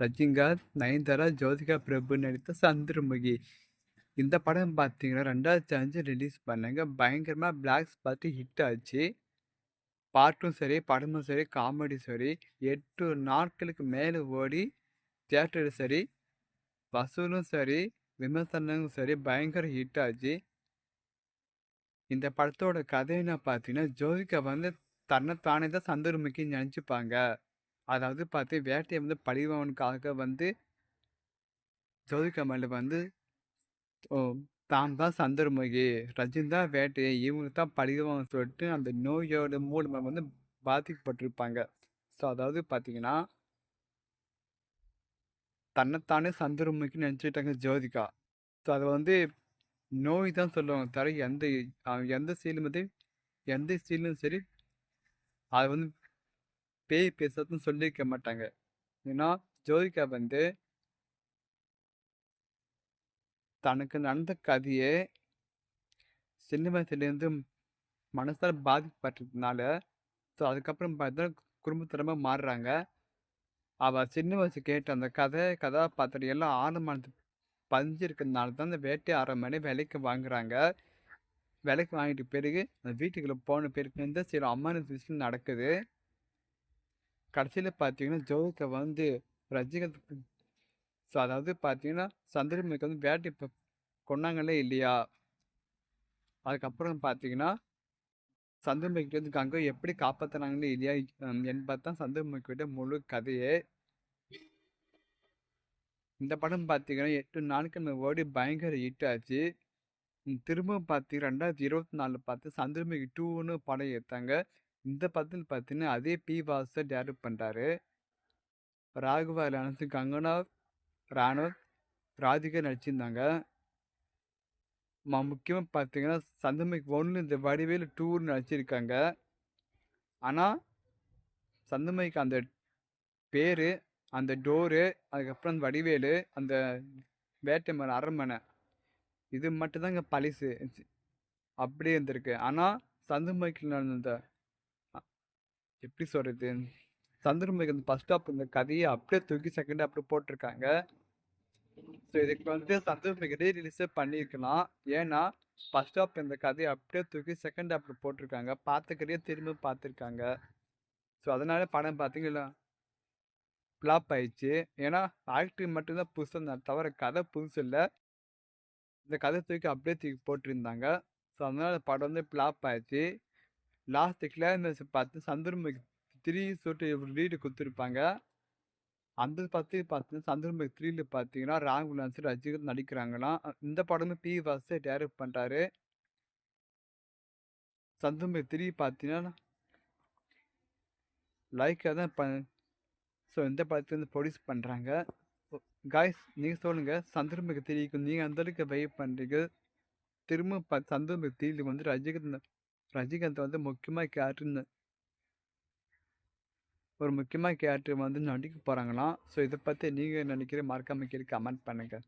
ரஜினிகாந்த் நயன்தாரா ஜோதிகா பிரபு நடித்த சந்திரமுகி. இந்த படம் பார்த்தீங்கன்னா ரெண்டாயிரத்தி அஞ்சு ரிலீஸ் பண்ணாங்க. பயங்கரமாக பிளாக்ஸ் பார்த்து ஹிட் ஆச்சு. பாட்டும் சரி படமும் சரி காமெடி சரி எட்டு நாட்களுக்கு மேலே ஓடி தியேட்டரு சரி வசூலும் சரி விமர்சனமும் சரி பயங்கர ஹிட் ஆச்சு. இந்த படத்தோட கதைன்னு பார்த்தீங்கன்னா ஜோதிகா வந்து தன்னைத்தானே தான் சந்திரமுகின்னு நினச்சிப்பாங்க. அதாவது பார்த்து வேட்டையை வந்து பழிவனுக்காக வந்து ஜோதிகா வந்து ஓ தான் தான் சந்திரமுகி ரஜின் தான் வேட்டையை இவங்க தான் பழிவன் சொல்லிட்டு அந்த நோயோட மூலமாக வந்து பாதிக்கப்பட்டிருப்பாங்க. ஸோ அதாவது பார்த்தீங்கன்னா தன்னைத்தானே சந்திரமுகின்னு நினச்சிட்டாங்க ஜோதிகா. ஸோ அதை வந்து நோய் தான் சொல்லுவாங்க தவிர எந்த எந்த சீலும் வந்து எந்த சீலும் சரி அது வந்து பேய் பேசுறதுன்னு சொல்லியிருக்க மாட்டாங்க. ஏன்னா ஜோதிகா வந்து தனக்கு நடந்த கதையை சின்ன வயசுலேருந்து மனசால் பாதிக்கப்பட்டதுனால ஸோ அதுக்கப்புறம் பார்த்தா குடும்பத்திறமாக மாறுறாங்க. அவள் சின்ன வயசு கேட்ட அந்த கதை கதாபாத்திரம் எல்லாம் ஆழமானது பதிஞ்சிருக்கிறதுனால தான் அந்த வேட்டை அரண்மனை விலைக்கு வாங்குறாங்க. விலைக்கு வாங்கிட்டு பிறகு அந்த வீட்டுக்குள்ளே போன பிறகு வந்து சில அம்மான விஷயம் நடக்குது. கடைசியில் பார்த்தீங்கன்னா ஜோதிகா வந்து ரஜினிகாந்த் ஸோ அதாவது பார்த்தீங்கன்னா சந்திரமுகிக்கு வந்து வேட்டி இப்போ கொண்டாங்களே இல்லையா? அதுக்கப்புறம் பார்த்தீங்கன்னா சந்திரமுகிட்ட வந்து கங்கை எப்படி காப்பாற்றினாங்களே இல்லையா? என்பது தான் சந்திரமுகிட்ட முழு கதையே. இந்த படம் பார்த்தீங்கன்னா எட்டு நாட்கள் ஓடி பயங்கர ஹிட் ஆச்சு. திரும்ப திரும்பவும் பார்த்தீங்கன்னா ரெண்டாயிரத்தி இருபத்தி நாலில் பார்த்து சந்திரமுகி டூன்னு படம் எடுத்தாங்க. இந்த படத்தில் பார்த்தீங்கன்னா அதே பி வாச டேரக்ட் பண்ணுறாரு ராகுவா லானத்து கங்கனா ராணவ் ராதிகா நடிச்சிருந்தாங்க. முக்கியமாக பார்த்தீங்கன்னா சந்திரமுகி ஒன்று இந்த வடிவேலு டூர் நடிச்சிருக்காங்க. ஆனால் சந்திரமுகிக்கு அந்த பேர் அந்த டோரு அதுக்கப்புறம் அந்த வடிவேலு அந்த வேட்டை மரம் அரண்மனை இது மட்டும்தாங்க பழிசு. அப்படியே இருந்திருக்கு. ஆனால் சந்திரமுகிக்கு நடந்த எப்படி சொல்கிறது சந்திரமுகி அந்த ஃபர்ஸ்ட் ஸ்டாப் இந்த கதையை அப்படியே தூக்கி செகண்ட் அப்படியே போட்டிருக்காங்க ஸோ இதுக்கு வந்து சந்திரமுகி ரீ ரிலீஸே பண்ணியிருக்கலாம் ஏன்னா ஃபஸ்ட் ஸ்டாப் இந்த கதையை அப்படியே தூக்கி செகண்ட் அப்படி போட்டிருக்காங்க பார்த்துக்கிட்டே திரும்ப பார்த்துருக்காங்க ஸோ அதனால படம் பார்த்தீங்களா ஃப்ளாப் ஆயிடுச்சு. ஏன்னா ஆக்டிங் மட்டும்தான் புதுசாக தவிர கதை புதுசு இல்லை. இந்த கதை தூக்கி அப்படியே தூக்கி போட்டிருந்தாங்க ஸோ அதனால படம் வந்து ஃப்ளாப் ஆயிடுச்சு. லாஸ்ட் கிளைமேக்ஸ் பார்த்து சந்திரமுகி த்ரீ சொல்லிட்டு ஒரு லீடு கொடுத்துருப்பாங்க. அந்த பற்றி பார்த்து சந்திரமுகி த்ரீல பார்த்தீங்கன்னா ராகுல் லான்ஸ் ரஜினிகாந்த் நடிக்கிறாங்களாம். இந்த படமும் பி வாச டேரக்ட் பண்ணுறாரு சந்திரமுகி த்ரீ பார்த்தீங்கன்னா லைக்காக தான் ப ஸோ இந்த படத்தை வந்து ப்ரொடியூஸ் பண்ணுறாங்க காய்ஸ் நீங்கள் சொல்லுங்கள் சந்திரமுகி த்ரீக்கு நீங்கள் அந்த அளவுக்கு வெயிட் பண்ணுறீங்க திரும்ப ப சந்திரமுகி த்ரீல வந்து ரஜினிகாந்த் ரஜினிகாந்த் வந்து முக்கியமாக கேரக்டர் ஒரு முக்கியமாக கேரக்டர் வந்து நடிக்க போகிறாங்களாம் ஸோ இதை பற்றி நீங்கள் நினைக்கிற மறக்காம கீழே கமெண்ட் பண்ணுங்கள்